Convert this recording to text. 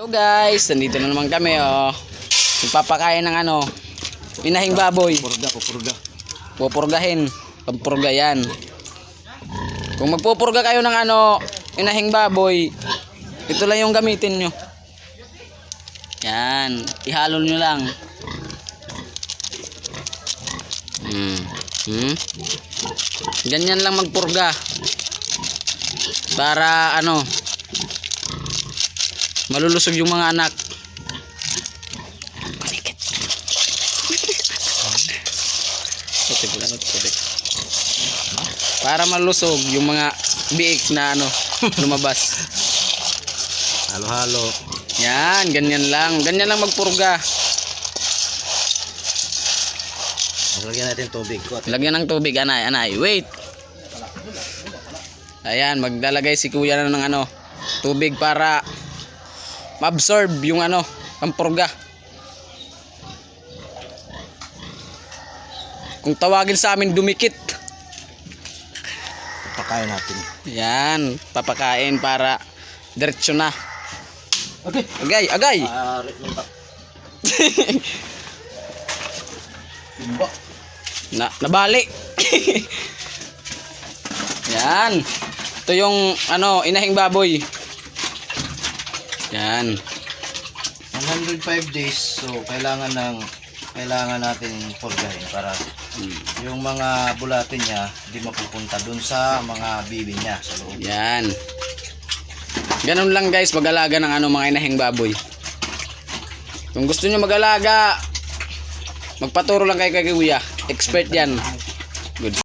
Hello guys, nandito na naman kami oh. Ipapakain ng ano, inahing baboy. Purga po, purga. Pupurgahin. Pampurga yan. Kung magpupurga kayo ng ano, inahing baboy, ito lang yung gamitin nyo. Yan. Ihalo nyo lang. Hmm. Hmm. Ganyan lang magpurga. Para ano, malulusog yung mga anak. Pala. Para malusog yung mga biik na ano, lumabas. Halo-halo. Yan, ganyan lang. Ganyan lang magpurga. Lagyan natin tubig. Lagyan ng tubig, anay, anay. Wait. Ayan, maglalagay si kuya na ng ano, tubig para ma-absorb yung ano, pampurga. Kung tawagin sa amin, dumikit. Pakain natin. Yan, papakain para diretso na. Okay. Agay, agay. Uh. Na, nabali. Yan. Ito yung ano, inahing baboy. Yan. 105 days. So, kailangan ng kailangan natin purgahin para yung mga bulatin niya di mapupunta dun sa mga bibi niya sa loob. Yan. Ganun lang guys, mag-alaga ng ano mga inahing baboy. Kung gusto niyo mag-alaga, magpaturo lang kayo kay Kuya. Expert yan. Good.